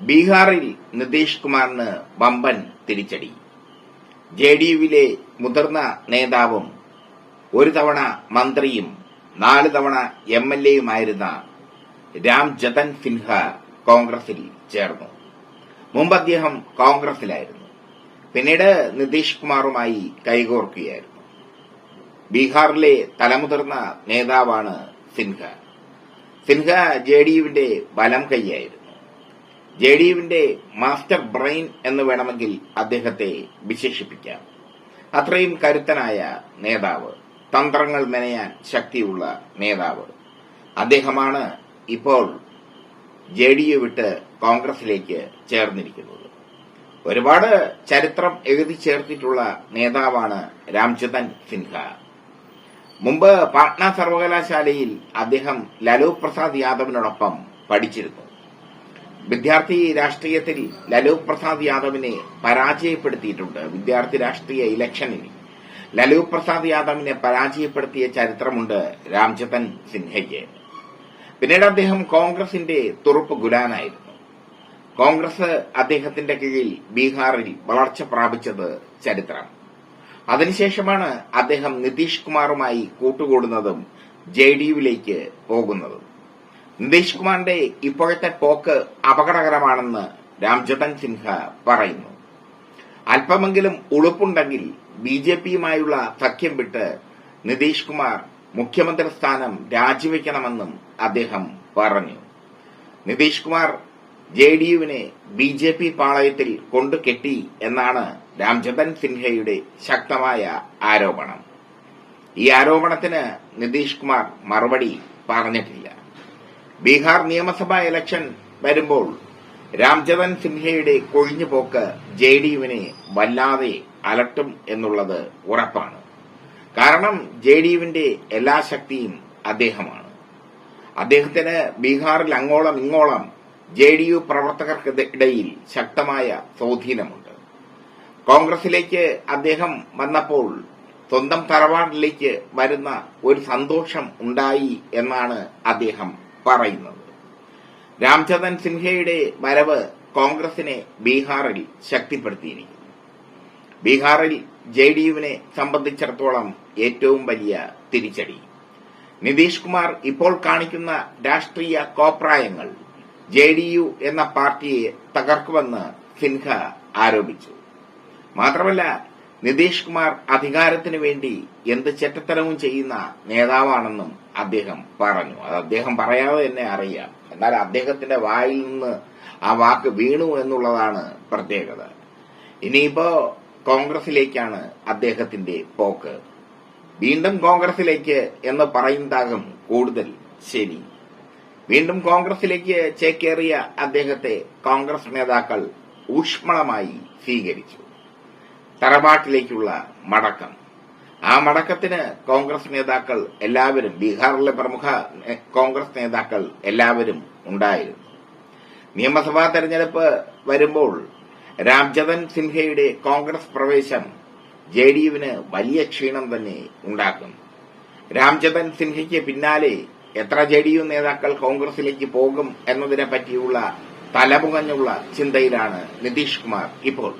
ബീഹാറിൽ നിതീഷ് കുമാറിന് വമ്പൻ തിരിച്ചടി. ജെ ഡി യുവിലെ മുതിർന്ന നേതാവും ഒരു തവണ മന്ത്രിയും നാല് തവണ എം എൽ എയുമായിരുന്ന രാം ജതൻ സിൻഹ കോൺഗ്രസിൽ ചേർന്നു. മുമ്പ് അദ്ദേഹം കോൺഗ്രസിലായിരുന്നു. പിന്നീട് നിതീഷ് കുമാറുമായി കൈകോർക്കുകയായിരുന്നു. ബീഹാറിലെ തലമുതിർന്ന നേതാവാണ് സിൻഹ. സിൻഹ ജെ ഡി യുവിന്റെ വലം കൈയായിരുന്നു. ജെ ഡി യുവിന്റെ മാസ്റ്റർ ബ്രെയിൻ എന്ന് വേണമെങ്കിൽ അദ്ദേഹത്തെ വിശേഷിപ്പിക്കാം. അത്രയും കരുത്തനായ നേതാവ് തന്ത്രങ്ങൾ മെനയാൻ ശക്തിയുള്ള നേതാവ്. അദ്ദേഹമാണ് ഇപ്പോൾ ജെ ഡി യു വിട്ട് കോൺഗ്രസിലേക്ക് ചേർന്നിരിക്കുന്നത്. ഒരുപാട് ചരിത്രം എഴുതി ചേർത്തിട്ടുള്ള നേതാവാണ് രാംചന്ദൻ സിൻഹ. മുമ്പ് പാട്ന സർവകലാശാലയിൽ അദ്ദേഹം ലാലു പ്രസാദ് യാദവിനോടൊപ്പം പഠിച്ചിരുന്നു. വിദ്യാർത്ഥി രാഷ്ട്രീയത്തിൽ ലലു പ്രസാദ് യാദവിനെ പരാജയപ്പെടുത്തിയിട്ടുണ്ട്. വിദ്യാർത്ഥി രാഷ്ട്രീയ ഇലക്ഷനിൽ ലലു പ്രസാദ് യാദവിനെ പരാജയപ്പെടുത്തിയ ചരിത്രമുണ്ട് രാംചന്ദൻ സിൻഹയ്ക്ക്. പിന്നീട് അദ്ദേഹം കോൺഗ്രസിന്റെ തുറുപ്പ് ഗുലാനായിരുന്നു. കോൺഗ്രസ് അദ്ദേഹത്തിന്റെ കീഴിൽ ബീഹാറിൽ വളർച്ച പ്രാപിച്ചത് ചരിത്രം. അതിനുശേഷമാണ് അദ്ദേഹം നിതീഷ് കുമാറുമായി കൂട്ടുകൂടുന്നതും ജെ ഡി യുവിലേക്ക് പോകുന്നതും. നിതീഷ് കുമാറിന്റെ ഇപ്പോഴത്തെ പോക്ക് അപകടകരമാണെന്ന് രാംജതൻ സിൻഹ പറയുന്നു. അല്പമെങ്കിലും ഉളുപ്പുണ്ടെങ്കിൽ ബി ജെ പിയുമായുള്ള സഖ്യം വിട്ട് നിതീഷ് കുമാർ മുഖ്യമന്ത്രി സ്ഥാനം രാജിവെക്കണമെന്നും അദ്ദേഹം പറഞ്ഞു. നിതീഷ് കുമാർ ജെ ഡി യുവിനെ ബി ജെ പി പാളയത്തിൽ കൊണ്ടുകെട്ടി എന്നാണ് രാംചന്ദ്രൻ സിൻഹയുടെ ശക്തമായ ആരോപണം. ഈ ആരോപണത്തിന് നിതീഷ് കുമാർ മറുപടി പറഞ്ഞിട്ടില്ല. ബീഹാർ നിയമസഭാ ഇലക്ഷൻ വരുമ്പോൾ രാംചന്ദ്രൻ സിൻഹയുടെ കൊഴിഞ്ഞുപോക്ക് ജെ ഡി യുവിനെ വല്ലാതെ അലട്ടും എന്നുള്ളത് ഉറപ്പാണ്. കാരണം ജെ ഡി യുവിന്റെ എല്ലാ ശക്തിയും അദ്ദേഹമാണ്. അദ്ദേഹത്തിന് ബീഹാറിൽ അങ്ങോളം ഇങ്ങോളം ജെ ഡി യു പ്രവർത്തകർക്കിടയിൽ ശക്തമായ സ്വാധീനമുണ്ട്. കോൺഗ്രസിലേക്ക് അദ്ദേഹം വന്നപ്പോൾ സ്വന്തം തറവാടിലേക്ക് വരുന്ന ഒരു സന്തോഷം ഉണ്ടായി എന്നാണ് അദ്ദേഹം പറയുന്നത്. രാംചന്ദ്രൻ സിൻഹയുടെ വരവ് കോൺഗ്രസിനെ ബീഹാറിൽ ശക്തിപ്പെടുത്തിയിരിക്കുന്നു. ബീഹാറിൽ ജെ ഡി യുവിനെ സംബന്ധിച്ചിടത്തോളം ഏറ്റവും വലിയ തിരിച്ചടി. നിതീഷ് കുമാർ ഇപ്പോൾ കാണിക്കുന്ന രാഷ്ട്രീയ കോപ്രായങ്ങൾ ജെ ഡി യു എന്ന പാർട്ടിയെ തകർക്കുമെന്ന് സിൻഹ ആരോപിച്ചു. മാത്രമല്ല നിതീഷ് കുമാർ അധികാരത്തിനു വേണ്ടി എന്ത് ചെറ്റത്തരവും ചെയ്യുന്ന നേതാവാണെന്നും അദ്ദേഹം പറഞ്ഞു. അത് അദ്ദേഹം പറയാതെ തന്നെ അറിയാം. എന്നാൽ അദ്ദേഹത്തിന്റെ വായിൽ നിന്ന് ആ വാക്ക് വീണു എന്നുള്ളതാണ് പ്രത്യേകത. ഇനിയിപ്പോ കോൺഗ്രസിലേക്കാണ് അദ്ദേഹത്തിന്റെ പോക്ക്. വീണ്ടും കോൺഗ്രസിലേക്ക് എന്ന് പറയുന്നതാകും കൂടുതൽ ശരി. വീണ്ടും കോൺഗ്രസിലേക്ക് ചേക്കേറിയ അദ്ദേഹത്തെ കോൺഗ്രസ് നേതാക്കൾ ഊഷ്മളമായി സ്വീകരിച്ചു. തറവാട്ടിലേക്കുള്ള മടക്കം. ആ മടക്കത്തിന് കോൺഗ്രസ് നേതാക്കൾ എല്ലാവരും ബീഹാറിലെ പ്രമുഖ കോൺഗ്രസ് നേതാക്കൾ എല്ലാവരും ഉണ്ടായിരുന്നു. നിയമസഭാ തെരഞ്ഞെടുപ്പ് വരുമ്പോൾ രാംജതൻ സിൻഹയുടെ കോൺഗ്രസ് പ്രവേശം ജെ ഡി യുവിന് വലിയ ക്ഷീണം തന്നെ ഉണ്ടാക്കും. രാംജതൻ സിൻഹയ്ക്ക് പിന്നാലെ എത്ര ജെ ഡി യു നേതാക്കൾ കോൺഗ്രസിലേക്ക് പോകും എന്നതിനെ പറ്റിയുള്ള തലമുകഞ്ഞുള്ള ചിന്തയിലാണ് നിതീഷ് കുമാർ ഇപ്പോൾ.